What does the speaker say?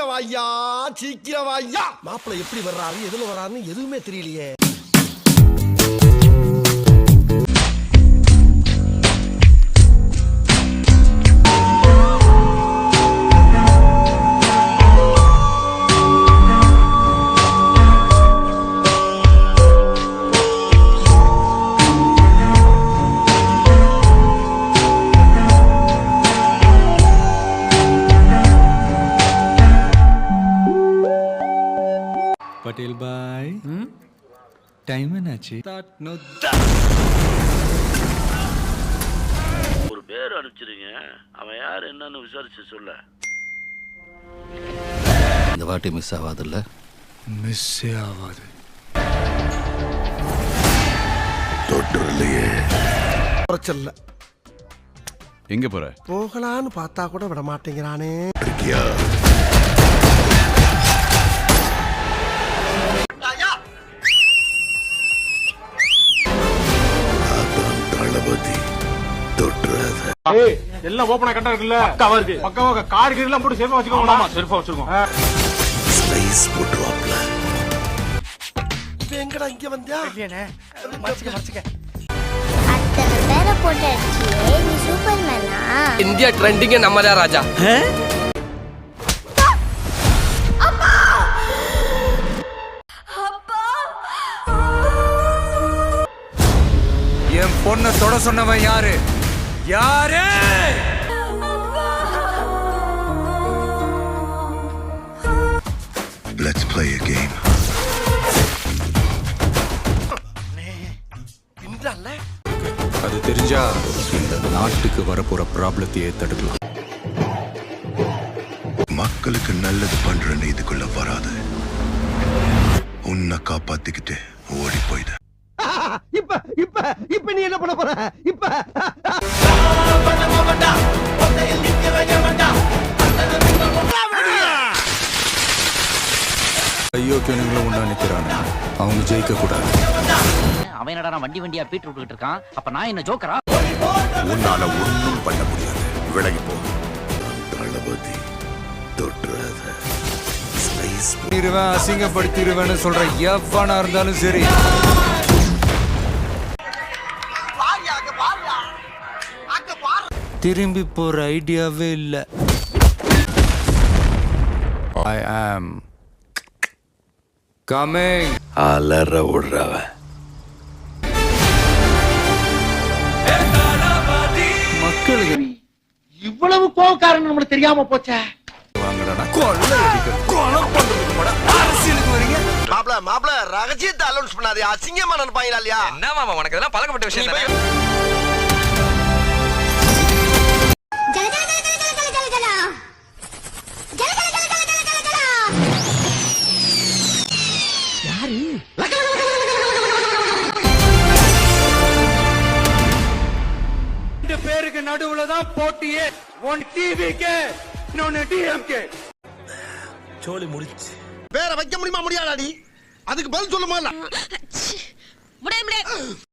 சீக்கிரம் வாய்யா சீக்கிரம் வாய்யா மாப்பிள்ளை எப்படி வர்றாரு எதுல வர்றாருன்னு எதுவுமே தெரியலையே. பட்டேல் பாய் டைம் என்னாச்சு ஒரு பேர் அனுப்பிச்சிருங்க. அவன் யார் என்னன்னு விசாரிச்சு சொல்ல. இந்த வாட்டி மிஸ் ஆகாதுல்ல மிஸ்ஸே ஆகாது குறைச்சல்ல எங்க போற? போகலான்னு பார்த்தா கூட விட மாட்டேங்கிறானே. எல்லாம் ஓபனா கரெக்டா இருக்குல்ல? பக்காவா இருக்கு. பக்காவா கார் கீர் எல்லாம் போட்டு சேஃபா வச்சுக்கோங்க ஆமா சேஃபா வச்சுக்கோங்க இப்ப எங்கடா இங்க வந்தியா? அடிச்சியே நீ சூப்பர்மேனா? இந்தியா ட்ரெண்டிங்க நம்ம தான் ராஜா என் பொண்ணை தொட சொன்னவன் யாரு? யாரு? Let's play a game. அது தெரிஞ்சா இந்த நாட்டுக்கு வரப்போற ப்ராப்ளத்தையே தடுக்கலாம். மக்களுக்கு நல்லது பண்ற இதுக்குள்ள வராது. உன்னை காப்பாத்திக்கிட்டு ஓடி போயிடு. இப்ப இப்ப இப்ப நீ என்ன பண்ண போற? இப்ப ஐயோக்கியனுங்களும் உண்டா நிக்கிறானே. அவங்க ஜெயிக்க கூடாது. அவன் என்னடா நான் வண்டி வண்டியா பீட் விட்டுக்கிட்டு இருக்கான்? அப்ப நான் என்ன ஜோக்கரா? உன்னால ஒண்ணும் பண்ண முடியாது. விலகி போ. தளபதி தொட்டுறாத. இருவேன் அசிங்கப்படுத்திடுவேன்னு சொல்ற எவனா இருந்தாலும் சரி. திரும்பி போற ஐடியாவே இல்ல. ஐ ஆம் கமிங் அலற விடுறவன். மக்களுக்கு இவ்வளவு கோவக்காரன் நம்மளுக்கு தெரியாம போச்சே. வாங்கடா. கொள்ளை கொலை பண்றதுக்கு கூட அரசியலுக்கு வரீங்க? மாப்ள மாப்ள ரகசியத்தை அலௌன்ஸ் பண்ணாதே. அசிங்கமா நினைப்பாங்களா இல்லையா? என்ன மாமா உனக்கு இதெல்லாம் பழக்கப்பட்ட விஷயம் ரெண்டு பேருக்கு நடுவுல தான் போட்டியே. ஒன் டிவிக்கு இன்னொன்னு டிஎம்கே வேற வைக்க முடியுமா முடியாதாடி? அதுக்கு பதில் சொல்லுமா முடியாது